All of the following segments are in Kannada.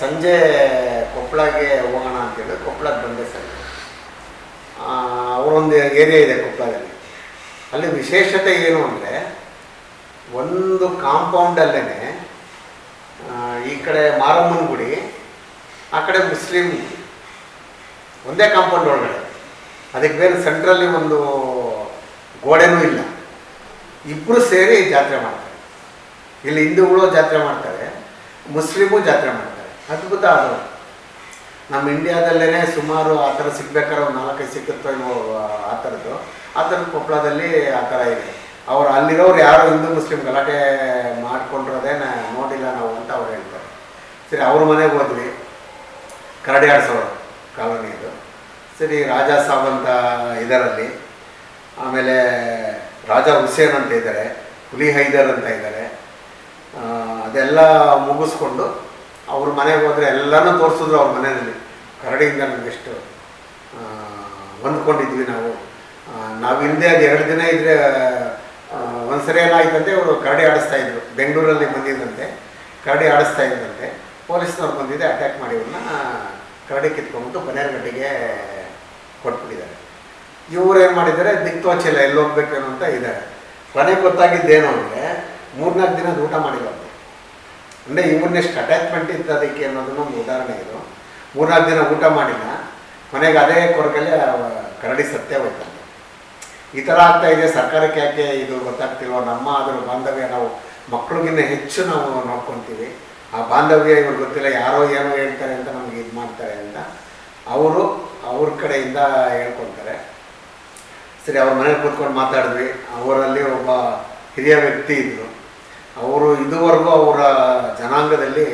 ಸಂಜೆ ಕೊಪ್ಪಳಗೆ ಹೋಗೋಣ ಅಂತೇಳಿ ಕೊಪ್ಪಳಕ್ಕೆ ಬಂದೆ ಸರ್. ಅವರೊಂದು ಏರಿಯಾ ಇದೆ ಕೊಪ್ಪಳದಲ್ಲಿ ಅಲ್ಲಿ ವಿಶೇಷತೆ ಏನು ಅಂದರೆ, ಒಂದು ಕಾಂಪೌಂಡಲ್ಲೇ ಈ ಕಡೆ ಮಾರಮ್ಮನ ಗುಡಿ, ಆ ಕಡೆ ಮುಸ್ಲಿಂ ಒಂದೇ ಕಾಂಪೌಂಡ್ ಒಳಗಡೆ. ಅದಕ್ಕೆ ಬೇರೆ ಸೆಂಟ್ರಲ್ಲಿ ಒಂದು ಗೋಡೆನೂ ಇಲ್ಲ. ಇಬ್ಬರು ಸೇರಿ ಜಾತ್ರೆ ಮಾಡ್ತಾರೆ. ಇಲ್ಲಿ ಹಿಂದೂಗಳು ಜಾತ್ರೆ ಮಾಡ್ತಾರೆ. ಮುಸ್ಲಿಮು ಜಾತ್ರೆ ಮಾಡ್ತಾರೆ. ಅದ್ಭುತ ಅದು. ನಮ್ಮ ಇಂಡಿಯಾದಲ್ಲೇ ಸುಮಾರು ಆ ಥರ ಸಿಗ್ಬೇಕಾದ್ರೆ ಒಂದು ನಾಲ್ಕೈದು ಸಿಕ್ಕುತ್ತೋ ಏನೋ ಆ ಥರದ್ದು. ಆ ಥರದ್ದು ಕೊಪ್ಪಳದಲ್ಲಿ ಆ ಥರ ಇದೆ. ಅವ್ರು ಅಲ್ಲಿರೋರು ಯಾರು ಹಿಂದೂ ಮುಸ್ಲಿಂ ಗಲಾಟೆ ಮಾಡ್ಕೊಂಡಿರೋದೇ ನೋಡಿಲ್ಲ ನಾವು ಅಂತ ಅವ್ರು ಹೇಳ್ತಾರೆ. ಸರಿ, ಅವ್ರ ಮನೆಗೆ ಹೋದ್ವಿ. ಕರಡಿ ಆಡಿಸೋರು ಕಾಲೋನಿ ಅದು. ಸರಿ, ರಾಜಾ ಸಾವಂತ ಇದರಲ್ಲಿ. ಆಮೇಲೆ ರಾಜಾ ಹುಸೇನ್ ಅಂತ ಇದ್ದಾರೆ. ಹುಲಿ ಹೈದರ್ ಅಂತ ಇದ್ದಾರೆ. ಅದೆಲ್ಲ ಮುಗಿಸ್ಕೊಂಡು ಅವ್ರ ಮನೆಗೆ ಹೋದರೆ ಎಲ್ಲನೂ ತೋರಿಸಿದ್ರು ಅವ್ರ ಮನೆಯಲ್ಲಿ. ಕರಡಿಯಿಂದ ನಮಗೆಷ್ಟು ಹೊಂದ್ಕೊಂಡಿದ್ವಿ ನಾವು. ನಾವು ಹಿಂದೆ ಅದು ಎರಡು ದಿನ ಇದ್ದರೆ ಒಂದ್ಸರಿ ಏನಾಯ್ತಂತೆ ಅವರು ಕರಡಿ ಆಡಿಸ್ತಾ ಇದ್ರು. ಬೆಂಗಳೂರಲ್ಲಿ ಬಂದಿದ್ದಂತೆ ಕರಡಿ ಆಡಿಸ್ತಾ ಇದ್ದಂತೆ ಪೊಲೀಸ್ನವ್ರು ಬಂದಿದ್ದೆ ಅಟ್ಯಾಕ್ ಮಾಡಿ ಅವ್ರನ್ನ ಕರಡಿ ಕಿತ್ಕೊಂಡ್ಬಿಟ್ಟು ಬನ್ನೇರಗಡ್ಡೆಗೆ ಕೊಟ್ಬಿಟ್ಟಿದ್ದಾರೆ. ಇವ್ರು ಏನು ಮಾಡಿದ್ದಾರೆ ದಿಕ್ತೋಚಿಲ್ಲ ಎಲ್ಲಿ ಹೋಗ್ಬೇಕೇನೋ ಅಂತ ಇದ್ದಾರೆ. ಕೊನೆಗೆ ಗೊತ್ತಾಗಿದ್ದೇನು ಅಂದರೆ, ಮೂರ್ನಾಲ್ಕು ದಿನದ ಊಟ ಮಾಡಿರೋದು ಅಂದರೆ ಇವ್ರನ್ನೆಷ್ಟು ಅಟ್ಯಾಚ್ಮೆಂಟ್ ಇತ್ತು ಅದಕ್ಕೆ ಅನ್ನೋದನ್ನು ಒಂದು ಉದಾಹರಣೆ ಇದು. ಮೂರ್ನಾಲ್ಕು ದಿನ ಊಟ ಮಾಡಿಲ್ಲ ಕೊನೆಗೆ ಅದೇ ಕೊರಗಲ್ಲಿ ಕರಡಿ ಸತ್ಯ ಹೋಯ್ತಂತೆ. ಈ ಥರ ಆಗ್ತಾ ಇದೆ, ಸರ್ಕಾರಕ್ಕೆ ಯಾಕೆ ಇದು ಗೊತ್ತಾಗ್ತಿಲ್ವೋ? ನಮ್ಮ ಅದರ ಬಾಂಧವ್ಯ ನಾವು ಮಕ್ಳಿಗಿನ್ನ ಹೆಚ್ಚು ನಾವು ನೋಡ್ಕೊತೀವಿ. ಆ ಬಾಂಧವ್ಯ ಇವ್ರು ಗೊತ್ತಿಲ್ಲ, ಯಾರೋ ಏನೋ ಹೇಳ್ತಾರೆ ಅಂತ ನಮ್ಗೆ ಇದು ಮಾಡ್ತಾರೆ ಅಂತ ಅವರು ಅವ್ರ ಕಡೆಯಿಂದ ಹೇಳ್ಕೊತಾರೆ ಸರಿ, ಅವ್ರ ಮನೇಲಿ ಕೂತ್ಕೊಂಡು ಮಾತಾಡಿದ್ವಿ. ಅವರಲ್ಲಿ ಒಬ್ಬ ಹಿರಿಯ ವ್ಯಕ್ತಿ ಇದ್ದರು ಅವರು ಇದುವರೆಗೂ ಅವರ ಜನಾಂಗದಲ್ಲಿ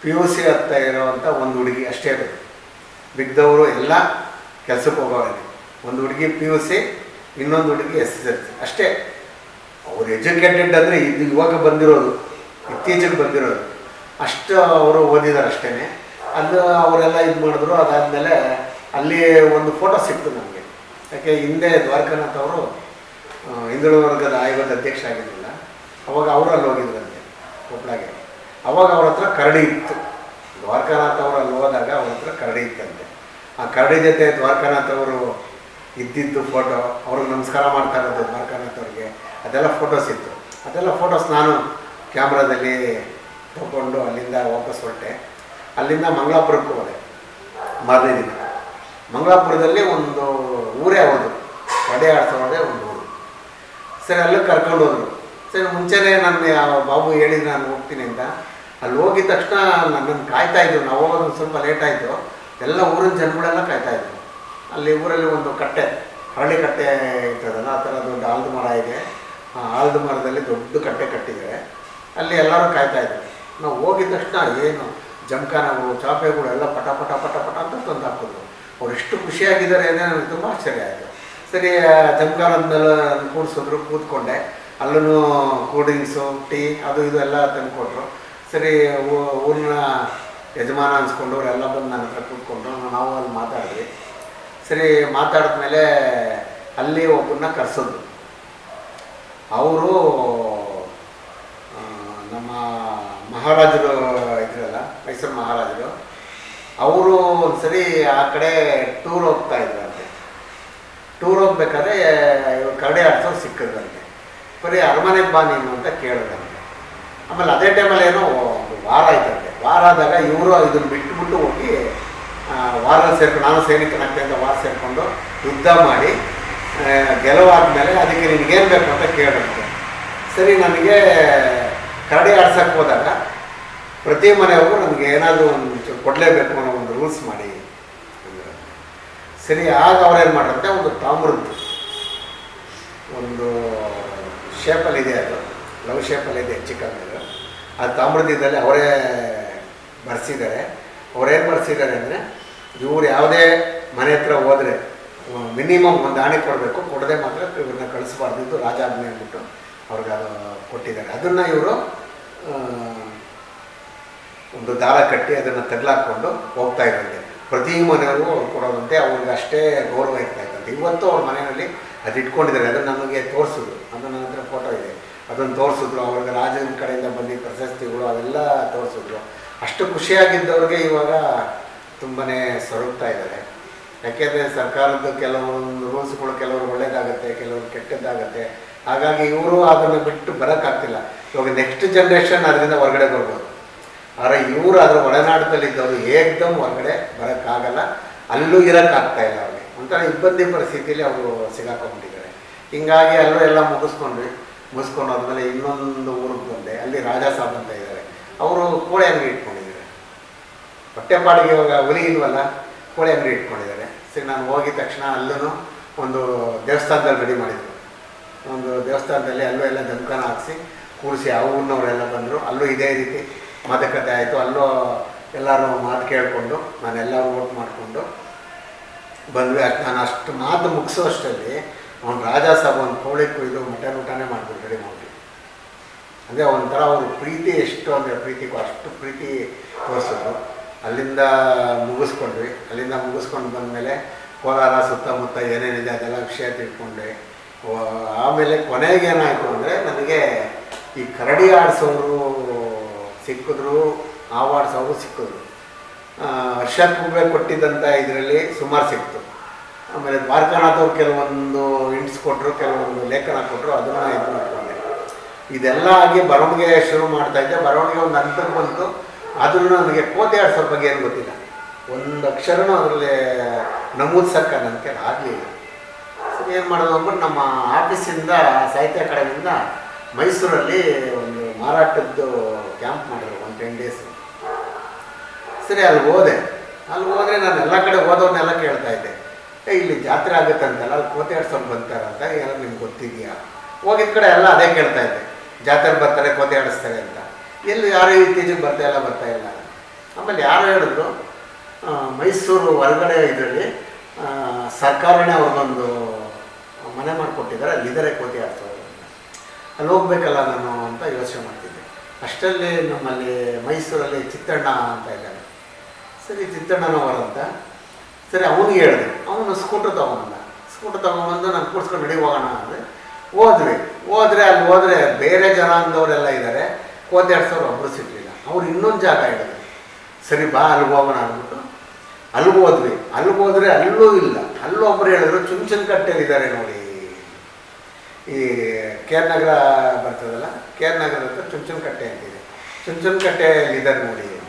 ಪಿ ಯು ಸಿ ಹತ್ತ ಇರೋವಂಥ ಒಂದು ಹುಡುಗಿ ಅಷ್ಟೇ ಇರೋದು ಬಿದ್ದವರು ಎಲ್ಲ ಕೆಲಸಕ್ಕೆ ಹೋಗೋರಿಗೆ ಒಂದು ಹುಡುಗಿ ಪಿ ಯು ಸಿ ಇನ್ನೊಂದು ಹುಡುಗಿ ಎಸ್ ಎಸ್ ಎಲ್ ಅಷ್ಟೇ. ಅವರು ಎಜುಕೇಟೆಡ್ ಅಂದರೆ ಇದು ಇವಾಗ ಬಂದಿರೋದು, ಇತ್ತೀಚೆಗೆ ಬಂದಿರೋದು. ಅಷ್ಟು ಅವರು ಓದಿದ್ದಾರೆ ಅಷ್ಟೇ ಅದು ಅವರೆಲ್ಲ ಇದು ಮಾಡಿದ್ರು, ಅದಾದಮೇಲೆ ಅಲ್ಲಿ ಒಂದು ಫೋಟೋ ಸಿಕ್ತು ನಮಗೆ. ಯಾಕೆ, ಹಿಂದೆ ದ್ವಾರಕಾನಾಥ್ ಅವರು ಹಿಂದುಳಿದ ವರ್ಗದ ಆಯೋಗದ ಅಧ್ಯಕ್ಷ ಆಗಿರಲಿಲ್ಲ ಅವಾಗ ಅವರು ಅಲ್ಲಿ ಹೋಗಿದ್ರಂತೆ ಕೊಪ್ಪಳಗೆ ಅವಾಗ ಅವ್ರ ಹತ್ರ ಕರಡಿ ಇತ್ತು. ದ್ವಾರಕಾನಾಥ್ ಅವರು ಅಲ್ಲಿ ಹೋದಾಗ ಅವ್ರ ಹತ್ರ ಕರಡಿ ಇತ್ತಂತೆ. ಆ ಕರಡಿ ಜೊತೆ ದ್ವಾರಕಾನಾಥ್ ಅವರು ಇದ್ದಿದ್ದು ಫೋಟೋ ಅವ್ರಿಗೆ ನಮಸ್ಕಾರ ಮಾಡ್ತಾ ಇರೋದು ದ್ವಾರಕಾನಾಥ್ ಅವ್ರಿಗೆ. ಅದೆಲ್ಲ ಫೋಟೋಸ್ ಇತ್ತು. ಅದೆಲ್ಲ ಫೋಟೋಸ್ ನಾನು ಕ್ಯಾಮ್ರಾದಲ್ಲಿ ತಗೊಂಡು ಅಲ್ಲಿಂದ ವಾಪಸ್ ಹೊರಟೆ. ಅಲ್ಲಿಂದ ಮಂಗಳಾಪುರಕ್ಕೆ ಹೋದೆ. ಮಾರನೇ ದಿನ. ಮಂಗಳಾಪುರದಲ್ಲಿ ಒಂದು ಊರೇ ಅವ್ರದ್ದು ಕಡೆ ಹೋದೆ ಒಂದು ಊರು. ಸರಿ ಅಲ್ಲಿಗೆ ಕರ್ಕೊಂಡು ಹೋದ್ರು ಸರಿ, ಮುಂಚೆನೇ ನನ್ನ ಬಾಬು ಹೇಳಿದ್ರು ನಾನು ಹೋಗ್ತೀನಿ ಅಂತ. ಅಲ್ಲಿ ಹೋಗಿದ ತಕ್ಷಣ ನನ್ನನ್ನು ಕಾಯ್ತಾ ಇದ್ರು ನಾವು ಹೋಗೋದು ಸ್ವಲ್ಪ ಲೇಟ್ ಆಯಿತು. ಎಲ್ಲ ಊರಿನ ಜನಗಳೆಲ್ಲ ಕಾಯ್ತಾ ಇದ್ರು. ಅಲ್ಲಿ ಊರಲ್ಲಿ ಒಂದು ಕಟ್ಟೆ ಹರಳಿ ಕಟ್ಟೆ ಇರ್ತದಲ್ಲ, ಆ ಥರ ದೊಡ್ಡ ಆಲದ ಮರ ಇದೆ. ಆ ಆಲದ ಮರದಲ್ಲಿ ದೊಡ್ಡ ಕಟ್ಟೆ ಕಟ್ಟಿದ್ದಾರೆ. ಅಲ್ಲಿ ಎಲ್ಲರೂ ಕಾಯ್ತಾ ಇದ್ರು. ನಾವು ಹೋಗಿದ ತಕ್ಷಣ ಏನು ಜಮಖಾನಗಳು, ಚಾಪೆಗಳು ಎಲ್ಲ ಪಟ ಪಟ ಪಟ ಪಟ ಅಂತ ತಂದು ಹಾಕಿದ್ರು. ಅವ್ರು ಎಷ್ಟು ಖುಷಿಯಾಗಿದ್ದಾರೆ ಅಂದರೆ ನನಗೆ ತುಂಬ ಆಶ್ಚರ್ಯ ಆಯಿತು. ಸರಿ ಜಮಖಾನದಲ್ಲ ಕೂಡಿಸಿದ್ರು ಕೂತ್ಕೊಂಡೆ. ಅಲ್ಲೂ ಕೂಲ್ ಡ್ರಿಂಕ್ಸು ಟೀ, ಅದು ಇದು ಎಲ್ಲ ತಂದು ಕೊಟ್ಟರು ಸರಿ ಊರಿನ ಯಜಮಾನ ಅನ್ಸ್ಕೊಂಡು ಅವರೆಲ್ಲ ಬಂದು ನನ್ನ ಹತ್ರ ಕೂತ್ಕೊಂಡ್ರು. ನಾವು ಅಲ್ಲಿ ಮಾತಾಡಿದ್ವಿ. ಸರಿ ಮಾತಾಡಿದ್ಮೇಲೆ ಅಲ್ಲಿ ಒಬ್ಬರನ್ನ ಕರೆಸಿದ್ರು. ಅವರು ನಮ್ಮ ಮಹಾರಾಜರು ಇದ್ರಲ್ಲ, ಮೈಸೂರು ಮಹಾರಾಜರು, ಅವರು ಒಂದ್ಸರಿ ಆ ಕಡೆ ಟೂರ್ ಹೋಗ್ತಾ ಇದ್ರಂತೆ. ಟೂರ್ ಹೋಗ್ಬೇಕಾದ್ರೆ ಇವ್ರು ಕರಡಿ ಆಡ್ಸೋರು ಸಿಕ್ಕಿದ್ರಂತೆ. ಬರೀ ಅರಮನೆಗೆ ಬಾ ನೀನು ಅಂತ ಕೇಳಿದ್ರಂತೆ ಆಮೇಲೆ ಅದೇ ಟೈಮಲ್ಲಿ ಏನೋ ಒಂದು ವಾರ ಆಯ್ತಂತೆ. ವಾರ ಆದಾಗ ಇವರು ಇದನ್ನು ಬಿಟ್ಟುಬಿಟ್ಟು ಹೋಗಿ ವಾರ ಸೇರ್ಕೊಂಡು, ನಾನು ಸೈನಿಕನಾಗ್ತೆ ಅಂತ ವಾರ ಸೇರಿಕೊಂಡು ಯುದ್ಧ ಮಾಡಿ ಗೆಲುವಾದ ಗೆಲುವಾದ್ಮೇಲೆ ಅದಕ್ಕೆ ನಿನಗೇನು ಬೇಕು ಅಂತ ಕೇಳಿದಂತೆ ಸರಿ, ನನಗೆ ಕರಡಿ ಆಡ್ಸಕ್ಕೆ ಹೋದಾಗ ಪ್ರತಿ ಮನೆಯವರು ನನಗೆ ಏನಾದರೂ ಒಂದು ಕೊಡಲೇಬೇಕು ಅನ್ನೋ ಒಂದು ರೂಲ್ಸ್ ಮಾಡಿ. ಸರಿ, ಆಗ ಅವ್ರೇನು ಮಾಡ್ರಂತೆ ಒಂದು ತಾಮ್ರದ್ದು, ಒಂದು ಶೇಪಲ್ಲಿ ಇದೆ ಅದು. ಲವ್ ಶೇಪಲ್ಲಿ ಇದೆ ಚಿಕನ್ ಅದು ತಾಮ್ರದಿದ್ದಲ್ಲಿ ಅವರೇ ಬರ್ಸಿದ್ದಾರೆ ಅವ್ರೇನು ಬರ್ಸಿದ್ದಾರೆ ಅಂದರೆ, ಇವ್ರು ಯಾವುದೇ ಮನೆ ಹತ್ರ ಹೋದರೆ ಮಿನಿಮಮ್ ಒಂದು ಆಣೆ ಕೊಡಬೇಕು, ಕೊಡದೆ ಮಾತ್ರ ಇವ್ರನ್ನ ಕಳಿಸ್ಬಾರ್ದಿದ್ದು ರಾಜಾಜ್ಞೆ ಅಂದ್ಬಿಟ್ಟು ಅವ್ರಿಗೆ ಅದು ಕೊಟ್ಟಿದ್ದಾರೆ. ಅದನ್ನು ಇವರು ಒಂದು ದಾರ ಕಟ್ಟಿ ಅದನ್ನು ತಗ್ಲಾಕೊಂಡು ಹೋಗ್ತಾ ಇದ್ದಂತೆ ಪ್ರತಿ ಮನೆಯವರು ಅವ್ರು ಕೊಡೋದಂತೆ, ಅವ್ರಿಗೆ ಅಷ್ಟೇ ಗೌರವ ಇರ್ತಾ ಇತ್ತಂತೆ ಇವತ್ತು ಅವ್ರ ಮನೆಯಲ್ಲಿ ಅದು ಇಟ್ಕೊಂಡಿದ್ದಾರೆ ಅದನ್ನು ನಮಗೆ ತೋರಿಸಿದ್ರು ಅದು ನನ್ನ ಹತ್ರ ಫೋಟೋ ಇದೆ. ಅದನ್ನು ತೋರಿಸಿದ್ರು, ಅವ್ರಿಗೆ ರಾಜನ ಕಡೆಯಿಂದ ಬಂದಿದ್ದ ಪ್ರಶಸ್ತಿಗಳು ಅವೆಲ್ಲ ತೋರಿಸಿದ್ರು. ಅಷ್ಟು ಖುಷಿಯಾಗಿದ್ದವ್ರಿಗೆ ಇವಾಗ ತುಂಬಾ ಸೊರಗ್ತಾ ಇದ್ದಾರೆ. ಯಾಕೆಂದರೆ ಸರ್ಕಾರದ ಕೆಲವೊಂದು ರೂಲ್ಸ್ಗಳು ಕೆಲವರು ಒಳ್ಳೇದಾಗುತ್ತೆ, ಕೆಲವರು ಕೆಟ್ಟದ್ದಾಗುತ್ತೆ. ಹಾಗಾಗಿ ಇವರು ಅದನ್ನು ಬಿಟ್ಟು ಬರೋಕ್ಕಾಗ್ತಿಲ್ಲ. ಇವಾಗ ನೆಕ್ಸ್ಟ್ ಜನ್ರೇಷನ್ ಅದರಿಂದ ಹೊರಗಡೆ ಬರ್ಬೋದು. ಆದರೆ ಇವರು ಅದರ ಒಳನಾಟದಲ್ಲಿದ್ದವರು ಏಕ್ದಮ್ ಹೊರಗಡೆ ಬರೋಕ್ಕಾಗಲ್ಲ. ಅಲ್ಲೂ ಇರೋಕ್ಕಾಗ್ತಾ ಇಲ್ಲ ಅವ್ರಿಗೆ. ಒಂಥರ ಇಬ್ಬಂದಿ ಪರಿಸ್ಥಿತಿಯಲ್ಲಿ ಅವರು ಸಿಗಾಕೊಂಡಿದ್ದಾರೆ ಹಿಂಗಾಗಿ ಅಲ್ಲೂ ಎಲ್ಲ ಮುಗಿಸ್ಕೊಂಡ್ವಿ. ಮುಗಿಸ್ಕೊಂಡು ಆದಮೇಲೆ ಇನ್ನೊಂದು ಊರಿಗೆ ಬಂದೆ. ಅಲ್ಲಿ ರಾಜಾ ಸಾಬ್ ಅಂತ ಇದ್ದಾರೆ. ಅವರು ಕೋಳಿ ಅಂಗಡಿ ಇಟ್ಕೊಂಡಿದ್ದಾರೆ. ಹೊಟ್ಟೆಪಾಡಿಗೆ ಇವಾಗ ಹುಲಿ ಇಲ್ವಲ್ಲ, ಕೋಳಿ ಅಂಗಡಿ ಇಟ್ಕೊಂಡಿದ್ದಾರೆ. ಸರಿ, ನಾನು ಹೋಗಿದ ತಕ್ಷಣ ಅಲ್ಲೂ ಒಂದು ದೇವಸ್ಥಾನದಲ್ಲಿ ರೆಡಿ ಮಾಡಿದ್ರು. ಒಂದು ದೇವಸ್ಥಾನದಲ್ಲಿ ಅಲ್ಲೂ ಎಲ್ಲ ಧಮಕನ ಹಾಕಿಸಿ ಕೂರಿಸಿ ಆ ಊರಿನವರೆಲ್ಲ ಬಂದರು. ಅಲ್ಲೂ ಇದೇ ರೀತಿ ಮಾತುಕತೆ ಆಯಿತು. ಅಲ್ಲೂ ಎಲ್ಲರೂ ಮಾತು ಕೇಳಿಕೊಂಡು ನಾನೆಲ್ಲ ಓಟ್ ಮಾಡಿಕೊಂಡು ಬಂದ್ವಿ. ನಾನು ಅಷ್ಟು ಮಾತು ಮುಗಿಸೋ ಅಷ್ಟರಲ್ಲಿ ಅವ್ನು ರಾಜ ಸಾಬ್ ಒಂದು ಕೋಳಿ ಕೊಯ್ದು ಮಟನ್ ಊಟನೇ ಮಾಡಿಬಿಟ್ಟು ರೆಡಿ ಮಾಡಿ ಅಂದರೆ ಒಂಥರ ಅವ್ರ ಪ್ರೀತಿ ಎಷ್ಟು ಅಂದರೆ ಪ್ರೀತಿಗೂ ಅಷ್ಟು ಪ್ರೀತಿ ತೋರಿಸಿದ್ರು. ಅಲ್ಲಿಂದ ಮುಗಿಸ್ಕೊಂಡ್ವಿ. ಅಲ್ಲಿಂದ ಮುಗಿಸ್ಕೊಂಡು ಬಂದಮೇಲೆ ಕೋಲಾರ ಸುತ್ತಮುತ್ತ ಏನೇನಿದೆ ಅದೆಲ್ಲ ವಿಷಯ ತಿಳ್ಕೊಂಡೆ. ಆಮೇಲೆ ಕೊನೆಗೆ ಏನಾಯಿತು ಅಂದರೆ ನನಗೆ ಈ ಕರಡಿ ಆಡಿಸೋರು ಸಿಕ್ಕಿದ್ರು ಆವಾಡ್ಸೋರು ಸಿಕ್ಕಿದ್ರು. ಆ, ಹರ್ಷದ್ ಕುಂಬೆ ಕೊಟ್ಟಿದ್ದಂಥ ಇದರಲ್ಲಿ ಸುಮಾರು ಸಿಕ್ತು. ಆಮೇಲೆ ದ್ವಾರಕಾನಾಥವ್ರು ಕೆಲವೊಂದು ಹಿಂಟ್ಸ್ ಕೊಟ್ಟರು ಕೆಲವೊಂದು ಲೇಖನ ಕೊಟ್ಟರು ಅದನ್ನು ಇದು ಮಾಡ್ಕೊಂಡೆ. ಇದೆಲ್ಲ ಆಗಿ ಬರವಣಿಗೆ ಶುರು ಮಾಡ್ತಾ ಇದ್ದೆ. ಬರವಣಿಗೆ ಒಂದು ಹಂತಕ್ಕೆ ಬಂತು. ಆದ್ರೂ ನನಗೆ ಕೋತೆ ಸ್ವಲ್ಪ ಬಗ್ಗೆ ಏನು ಗೊತ್ತಿಲ್ಲ. ಒಂದು ಅಕ್ಷರನೂ ಅದರಲ್ಲಿ ನಮೂದ್ಸಕ್ಕೆ ನನ್ನ ಆಗಲಿಲ್ಲ ಸರಿ, ಏನು ಮಾಡೋದು ಅಂದ್ಬಿಟ್ಟು ನಮ್ಮ ಆಫೀಸಿಂದ, ಸಾಹಿತ್ಯ ಅಕಾಡೆಮಿಯಿಂದ ಮೈಸೂರಲ್ಲಿ ಒಂದು ಮಾರಾಟದ್ದು ಕ್ಯಾಂಪ್ ಮಾಡಿದ್ರು, ಒಂದು ಟೆನ್ ಡೇಸ್ ಸರಿ ಅಲ್ಲಿ ಹೋದೆ. ಅಲ್ಲಿ ಹೋದರೆ ನಾನು ಎಲ್ಲ ಕಡೆ ಹೋದವ್ರನ್ನೆಲ್ಲ ಕೇಳ್ತಾ ಇದ್ದೆ. ಇಲ್ಲಿ ಜಾತ್ರೆ ಆಗುತ್ತೆ ಅಂತಲ್ಲ ಅಲ್ಲಿ ಕೋತೆ ಆಡ್ಸೋರು ಬಂತಾರಂತ ಏನೋ ನಿಮ್ಗೆ ಗೊತ್ತಿದೆಯಾ? ಹೋಗಿದ ಕಡೆ ಎಲ್ಲ ಅದೇ ಕೇಳ್ತಾ ಇದ್ದೆ. ಜಾತ್ರೆ ಬರ್ತಾರೆ, ಕೋತೆ ಆಡಿಸ್ತಾರೆ ಅಂತ. ಎಲ್ಲಿ ಯಾರು ಇತ್ತೀಚೆಗೆ ಬರ್ತಾ ಇಲ್ಲ ಬರ್ತಾ ಇಲ್ಲ ಆಮೇಲೆ ಯಾರು ಹೇಳಿದ್ರು ಮೈಸೂರು ಹೊರಗಡೆ ಇದರಲ್ಲಿ ಸರ್ಕಾರನೇ ಅವ್ರಿಗೊಂದು ಮನೆ ಮಾಡಿಕೊಟ್ಟಿದ್ದಾರೆ ಅಲ್ಲಿದ್ದಾರೆ ಕೋತಿ ಆಡ್ತಾರೆ ಅಲ್ಲಿ ಹೋಗ್ಬೇಕಲ್ಲ ನಾನು ಅಂತ ಯೋಚನೆ ಮಾಡ್ತಿದ್ದೆ. ಅಷ್ಟರಲ್ಲಿ ನಮ್ಮಲ್ಲಿ ಮೈಸೂರಲ್ಲಿ ಚಿತ್ತಣ್ಣ ಅಂತ ಇದ್ದಾರೆ. ಸರಿ ಚಿತ್ತಣ್ಣನವರ ಅಂತ ಸರಿ, ಅವನಿಗೆ ಹೇಳಿದೆ. ಅವನು ಸ್ಕೂಟರ್ ತೊಗೊಂಬಂದ ಸ್ಕೂಟರ್ ತೊಗೊಂಬಂದು ನಾನು ಕೂಡ್ಸ್ಕೊಂಡು ನಡಿ ಹೋಗೋಣ ಅಂದರೆ ಹೋದ್ವಿ. ಹೋದರೆ ಅಲ್ಲಿ ಹೋದರೆ ಬೇರೆ ಜನಾಂಗದವರೆಲ್ಲ ಇದ್ದಾರೆ ಓದ್ಯಾಡ್ ಸಾವಿರ ಒಬ್ಬರು ಸಿಗಲಿಲ್ಲ. ಅವ್ರು ಇನ್ನೊಂದು ಜಾಗ ಹೇಳಿದ್ರು. ಸರಿ, ಬಾ, ಅಲ್ಲಿಗೆ ಹೋಗೋಣ ಅಂದ್ಬಿಟ್ಟು. ಅಲ್ಲಿಗೆ ಹೋದ್ವಿ. ಅಲ್ಲಿಗೆ ಹೋದರೆ ಅಲ್ಲೂ ಇಲ್ಲ. ಅಲ್ಲೊಬ್ಬರು ಹೇಳಿದ್ರು ಚುಂಚನ ಇದ್ದಾರೆ ನೋಡಿ. ಈ ಕೇರ್ ನಗರ ಬರ್ತದಲ್ಲ? ಕೇರ್ ನಗರ ಹತ್ರ ಚುಂಚನ ಕಟ್ಟೆ ಅಂತಿದೆ ಚುಂಚನ ಕಟ್ಟೆಯಲ್ಲಿದ್ದಾರೆ ನೋಡಿ.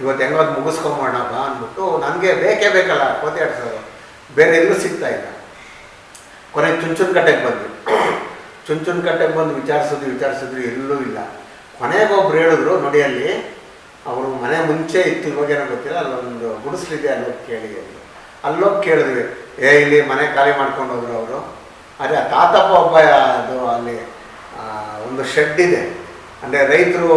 ಇವತ್ತು ಹೆಂಗೋ ಅದು ಮುಗಿಸ್ಕೊಂಬೋಣ ಬಾ ಅಂದ್ಬಿಟ್ಟು, ನನಗೆ ಬೇಕೇ ಬೇಕಲ್ಲ, ಕೋತಿ ಆಡ್ಸೋರು. ಬೇರೆ ಎಲ್ಲೂ ಸಿಗ್ತಾ ಇಲ್ಲ. ಕೊನೆಗೆ ಚುಂಚುನ್ ಕಟ್ಟೆಗೆ ಬಂದ್ವಿ. ಚುಂಚುನ್ ಕಟ್ಟೆಗೆ ಬಂದು ವಿಚಾರಿಸಿದ್ವಿ ವಿಚಾರಿಸಿದ್ರು ಎಲ್ಲೂ ಇಲ್ಲ. ಕೊನೆಗೆ ಒಬ್ರು ಹೇಳಿದ್ರು, ನೋಡಿ ಅಲ್ಲಿ, ಅವರು ಮನೆ ಮುಂಚೆ ಇತ್ತು, ಇವಾಗೇನೋ ಗೊತ್ತಿಲ್ಲ, ಅಲ್ಲೊಂದು ಗುಡಿಸ್ಲಿದೆ ಅಲ್ಲೋಗಿ ಕೇಳಿ ಅಲ್ಲಿ ಅಲ್ಲೋಗಿ ಕೇಳಿದ್ವಿ. ಏ, ಇಲ್ಲಿ ಮನೆ ಖಾಲಿ ಮಾಡ್ಕೊಂಡು ಹೋದ್ರು ಅವರು. ಅದೇ, ಆ ತಾತಪ್ಪ ಒಬ್ಬ, ಅದು ಅಲ್ಲಿ ಒಂದು ಶೆಡ್ ಇದೆ. ಅಂದರೆ ರೈತರು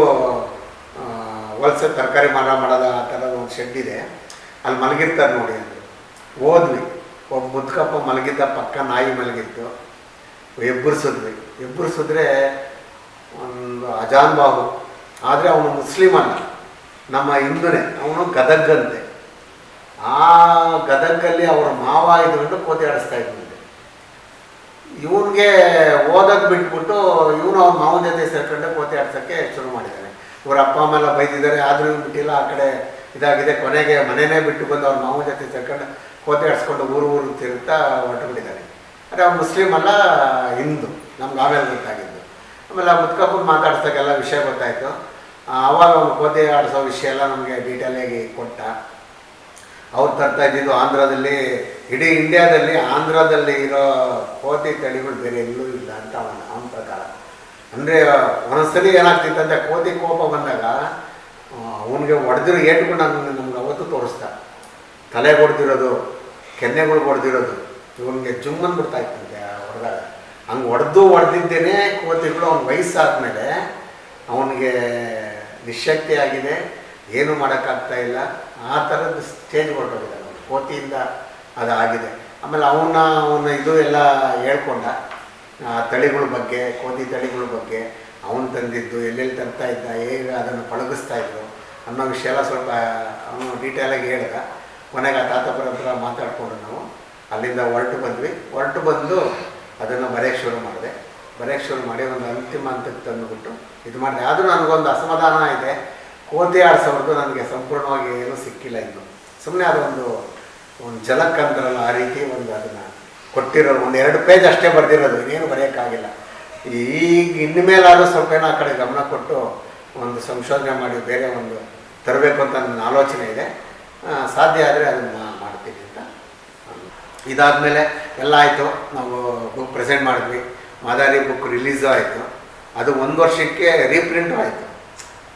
ಹೊಲ್ಸೆ ತರಕಾರಿ ಮಾರ ಮಾಡೋದ ಆ ಥರದ ಒಂದು ಶೆಡ್ ಇದೆ. ಅಲ್ಲಿ ಮಲಗಿರ್ತಾರೆ ನೋಡಿ ಅಂದರು ಹೋದ್ವಿ. ಒಬ್ಬ ಮುದ್ಕಪ್ಪ ಮಲಗಿದ್ದ ಪಕ್ಕ ನಾಯಿ ಮಲಗಿತ್ತು. ಎಬ್ಬರಿಸಿದ್ವಿ ಎಬ್ಬರಿಸಿದ್ರೆ ಒಂದು ಅಜಾನ್ ಬಾಬು. ಆದರೆ ಅವನು ಮುಸ್ಲಿಮ್ ಅಲ್ಲ ನಮ್ಮ ಹಿಂದೂನೇ. ಅವನು ಗದಗಂತೆ ಆ ಗದಗಲ್ಲಿ ಅವರ ಮಾವ ಇದ್ಕೊಂಡು ಕೋತಿ ಆಡಿಸ್ತಾ ಇದ್ದಂತೆ ಇವನಿಗೆ ಓದೋದು ಬಿಟ್ಬಿಟ್ಟು ಇವನು ಅವ್ರ ಮಾವನ ಜೊತೆ ಸೇರ್ಕೊಂಡು ಕೋತಿ ಆಡ್ಸೋಕ್ಕೆ ಶುರು ಮಾಡಿದ್ದಾನೆ ಇವ್ರ ಅಪ್ಪ ಅಮ್ಮ ಎಲ್ಲ ಬೈದಿದ್ದಾರೆ. ಆದರೂ ಬಿಟ್ಟಿಲ್ಲ, ಆ ಕಡೆ ಇದಾಗಿದೆ. ಕೊನೆಗೆ ಮನೆಯೇ ಬಿಟ್ಟು ಬಂದು ಅವ್ರ ಮಾವನ ಜೊತೆ ಸೇರ್ಕೊಂಡು ಕೋತಿ ಆಡಿಸ್ಕೊಂಡು ಊರು ಊರು ತಿರುತ್ತಾ ಹೊರಟುಬಿಟ್ಟಿದ್ದಾರೆ. ಅಂದರೆ ಅವ್ರು ಮುಸ್ಲಿಮ್ ಅಲ್ಲ, ಹಿಂದೂ. ನಮ್ಗೆ ಆಮೇಲೆ ಗೊತ್ತಾಗಿದ್ದು. ಆಮೇಲೆ ಆ ಮುತ್ಕಪ್ಪನ ಮಾತಾಡ್ಸೋಕ್ಕೆಲ್ಲ ವಿಷಯ ಗೊತ್ತಾಯಿತು. ಆವಾಗ ಅವ್ನು ಕೋತಿ ಆಡಿಸೋ ವಿಷಯ ಎಲ್ಲ ನಮಗೆ ಡೀಟೇಲಾಗಿ ಕೊಟ್ಟ. ಅವ್ರು ತರ್ತಾ ಇದ್ದಿದ್ದು ಆಂಧ್ರದಲ್ಲಿ, ಇಡೀ ಇಂಡಿಯಾದಲ್ಲಿ ಆಂಧ್ರದಲ್ಲಿ ಇರೋ ಕೋತಿ ತಳಿಗಳು ಬೇರೆ ಎಲ್ಲೂ ಇಲ್ಲ ಅಂತ ಅವನ ಅವನ ಪ್ರಕಾರ. ಅಂದರೆ ಒಂದೊಂದ್ಸಲಿ ಏನಾಗ್ತಿತ್ತಂತೆ ಕೋತಿ ಕೋಪ ಬಂದಾಗ ಅವನಿಗೆ ಹೊಡೆದಿರೋ ಏಟುಗಳು ನಾನು ನಮ್ಗೆ ಅವತ್ತು ತೋರಿಸ್ದ. ತಲೆ ಹೊಡೆದಿರೋದು ಕೆನ್ನೆಗಳು ಹೊಡೆದಿರೋದು ಇವನಿಗೆ ಜುಮ್ಮನ್ ಬಿಡ್ತಾ ಇತ್ತಂತೆ ಹೊಡೆದಾಗ. ಹಂಗೆ ಹೊಡೆದು ಹೊಡೆದಿದ್ದೇನೆ ಕೋತಿಗಳು ಅವ್ನ ವಯಸ್ಸಾದ್ಮೇಲೆ ಅವನಿಗೆ ನಿಶಕ್ತಿ ಆಗಿದೆ, ಏನು ಮಾಡೋಕ್ಕಾಗ್ತಾ ಇಲ್ಲ, ಆ ಥರದ ಸ್ಟೇಜ್ ಹೊರಟೋಗಿದ್ದಾನೆ ಅವನು. ಕೋತಿಯಿಂದ ಅದು ಆಗಿದೆ ಆಮೇಲೆ ಅವನ್ನ ಅವನ ಇದು ಎಲ್ಲ ಹೇಳ್ಕೊಂಡ. ತಳಿಗಳ ಬಗ್ಗೆ, ಕೋತಿ ತಳಿಗಳ ಬಗ್ಗೆ ಅವನು ತಂದಿದ್ದು, ಎಲ್ಲೆಲ್ಲಿ ತರ್ತಾ ಇದ್ದ, ಹೇಗೆ ಅದನ್ನು ಪಳಗಿಸ್ತಾ ಇದ್ರು ಅನ್ನೋ ವಿಷಯ ಎಲ್ಲ ಸ್ವಲ್ಪ ಅವನು ಡೀಟೇಲಾಗಿ ಹೇಳ್ದ. ಕೊನೆಗೆ ಆ ತಾತಪ್ಪರ ಹತ್ರ ಮಾತಾಡಿಕೊಂಡು ನಾವು ಅಲ್ಲಿಂದ ಹೊರಟು ಬಂದ್ವಿ. ಹೊರಟು ಬಂದು ಅದನ್ನು ಬರೆಯೋಕ್ಕೆ ಶುರು ಮಾಡಿದೆ. ಬರೆಯೋಕ್ಕೆ ಶುರು ಮಾಡಿ ಒಂದು ಅಂತಿಮ ಹಂತಕ್ಕೆ ತಂದುಬಿಟ್ಟು ಇದು ಮಾಡಿದೆ. ಆದರೂ ನನಗೊಂದು ಅಸಮಾಧಾನ ಇದೆ. ಕೋತಿ ಆಡಿಸೋರ್ದು ನನಗೆ ಸಂಪೂರ್ಣವಾಗಿ ಏನೂ ಸಿಕ್ಕಿಲ್ಲ ಇನ್ನು. ಸುಮ್ಮನೆ ಅದೊಂದು ಒಂದು ಜಲಕ್ ಅಂತಾರಲ್ಲ ಆ ರೀತಿ ಒಂದು ಅದನ್ನು ಕೊಟ್ಟಿರೋದು, ಒಂದು ಎರಡು ಪೇಜ್ ಅಷ್ಟೇ ಬರೆದಿರೋದು, ಇನ್ನೇನು ಬರೆಯೋಕ್ಕಾಗಿಲ್ಲ. ಈಗ ಇನ್ಮೇಲಾದ್ರೂ ಸ್ವಲ್ಪ ಏನೋ ಆ ಕಡೆ ಗಮನ ಕೊಟ್ಟು ಒಂದು ಸಂಶೋಧನೆ ಮಾಡಿ, ಬೇರೆ ಒಂದು ತರಬೇಕು ಅಂತ ನನ್ನ ಆಲೋಚನೆ ಇದೆ. ಸಾಧ್ಯ ಆದರೆ ಅದನ್ನು ಮಾಡ್ತೀನಿ ಅಂತ ಇದಾದಮೇಲೆ ಎಲ್ಲ ಆಯಿತು. ನಾವು ಬುಕ್ ಪ್ರೆಸೆಂಟ್ ಮಾಡಿದ್ವಿ. ಮಾದಾರಿ ಬುಕ್ ರಿಲೀಸು ಆಯಿತು. ಅದು ಒಂದು ವರ್ಷಕ್ಕೆ ರೀಪ್ರಿಂಟು ಆಯಿತು.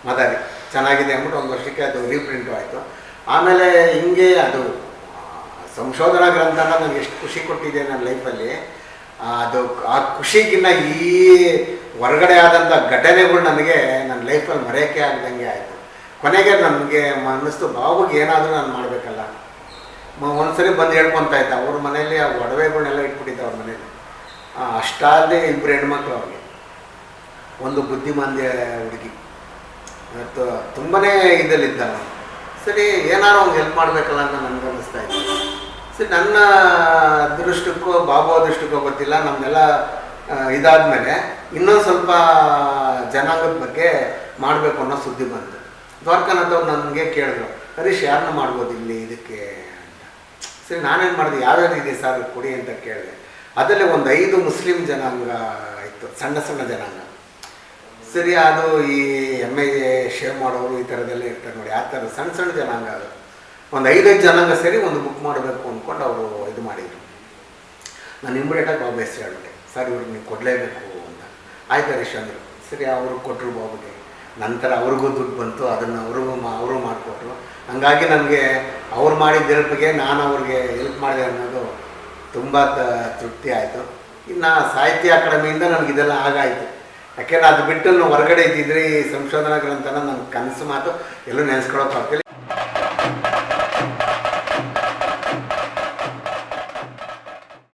ಮಾದಾರಿ ಚೆನ್ನಾಗಿದೆ ಅಂದ್ಬಿಟ್ಟು ಒಂದು ವರ್ಷಕ್ಕೆ ಅದು ರೀಪ್ರಿಂಟು ಆಯಿತು. ಆಮೇಲೆ ಹಿಂಗೆ ಅದು ಸಂಶೋಧನಾ ಗ್ರಂಥನ ನನಗೆ ಎಷ್ಟು ಖುಷಿ ಕೊಟ್ಟಿದೆ ನನ್ನ ಲೈಫಲ್ಲಿ ಅದು ಆ ಖುಷಿಗಿನ್ನ ಈ ಹೊರಗಡೆ ಆದಂಥ ಘಟನೆಗಳು ನನಗೆ ನನ್ನ ಲೈಫಲ್ಲಿ ಮರೆಯೋಕ್ಕೆ ಆಗ್ದಂಗೆ ಆಯಿತು. ಕೊನೆಗೆ ನನಗೆ ಅನ್ನಿಸ್ತು ಬಾಬುಗೆ ಏನಾದರೂ ನಾನು ಮಾಡಬೇಕಲ್ಲ? ಒಂದ್ಸರಿ ಬಂದು ಹೇಳ್ಕೊತಾ ಇದ್ದ ಅವ್ರ ಮನೇಲಿ ಆ ಒಡವೆಗಳನ್ನೆಲ್ಲ ಇಟ್ಬಿಟ್ಟಿದ್ದ ಅವ್ರ ಮನೇಲಿ ಆ, ಅಷ್ಟಾದೇ ಇಬ್ಬರು ಹೆಣ್ಮಕ್ಳು ಅವ್ರಿಗೆ. ಒಂದು ಬುದ್ಧಿಮಾಂದ್ಯ ಹುಡುಗಿ. ಮತ್ತು ತುಂಬಾ ಇದಲ್ಲಿದ್ದ ಸರಿ ಏನಾರು ಅವ್ನು ಹೆಲ್ಪ್ ಮಾಡಬೇಕಲ್ಲ ಅಂತ ನನಗೆ ಅನ್ನಿಸ್ತಾ ಇತ್ತು. ಸರಿ ನನ್ನ ದೃಷ್ಟಕ್ಕೂ ಬಾಬು ಅದೃಷ್ಟಕ್ಕೋ ಗೊತ್ತಿಲ್ಲ ನಮ್ಮೆಲ್ಲ ಇದಾದಮೇಲೆ ಇನ್ನೊಂದು ಸ್ವಲ್ಪ ಜನಾಂಗದ ಬಗ್ಗೆ ಮಾಡಬೇಕು ಅನ್ನೋ ಸುದ್ದಿ ಬಂತು. ದ್ವಾರಕಾನಾಥ್ ಅವ್ರು ನನಗೆ ಕೇಳಿದ್ರು, ಹರೀಶ್ ಯಾರನ್ನ ಮಾಡ್ಬೋದು ಇಲ್ಲಿ ಇದಕ್ಕೆ ಅಂತ. ಸರಿ ನಾನೇನು ಮಾಡಿದೆ ಯಾವ್ಯಾವ ಇದೆ ಸರ್, ಕೊಡಿ ಅಂತ ಕೇಳಿದೆ. ಅದರಲ್ಲಿ ಒಂದು ಐದು ಮುಸ್ಲಿಂ ಜನಾಂಗ ಇತ್ತು, ಸಣ್ಣ ಸಣ್ಣ ಜನಾಂಗ. ಸರಿ, ಅದು ಈ ಎಂ ಎ ಶೇವ್ ಮಾಡೋರು ಈ ಥರದ್ದೆಲ್ಲ ಇರ್ತಾರೆ ನೋಡಿ, ಆ ಥರ ಸಣ್ಣ ಸಣ್ಣ ಜನಾಂಗ ಅದು. ಒಂದು ಐದೈದು ಜನಾಂಗ ಸೇರಿ ಒಂದು ಬುಕ್ ಮಾಡಬೇಕು ಅಂದ್ಕೊಂಡು ಅವರು ಇದು ಮಾಡಿದರು. ನಾನು ಇಮಿಡಿಯೇಟಾಗಿ ಬಾಬು ಹೆಸರು ಹೇಳ್ಬಿಟ್ಟೆ ಸರ್, ಇವ್ರಿಗೆ ನೀವು ಕೊಡಲೇಬೇಕು ಅಂತ. ಆಯ್ತು ಹರೀಶ್ ಅಂದರು. ಸರಿ, ಅವರು ಕೊಟ್ಟರು ಬಾಬುಗೆ. ನಂತರ ಅವ್ರಿಗೂ ದುಡ್ಡು ಬಂತು, ಅದನ್ನು ಅವ್ರಿಗೂ ಮಾ, ಅವರು ಮಾಡಿಕೊಟ್ರು. ಹಂಗಾಗಿ ನನಗೆ ಅವ್ರು ಮಾಡಿದ ಹೆಲ್ಪ್ಗೆ ನಾನು ಅವ್ರಿಗೆ ಹೆಲ್ಪ್ ಮಾಡಿದೆ ಅನ್ನೋದು ತುಂಬ ತೃಪ್ತಿ ಆಯಿತು. ಇನ್ನು ಸಾಹಿತ್ಯ ಅಕಾಡೆಮಿಯಿಂದ ನನಗೆ ಇದೆಲ್ಲ ಆಗಾಯಿತು. ಯಾಕೆಂದ್ರೆ ಅದು ಬಿಟ್ಟು ಹೊರಗಡೆ ಇದ್ದಿದ್ರೆ ಈ ಸಂಶೋಧನಾ ಗ್ರಂಥನ ನನ್ನ ಕನಸು ಮಾತು ಎಲ್ಲೂ ನೆನೆಸ್ಕೊಳಕ್ಕೆ ಆಗ್ತಿಲ್ಲ.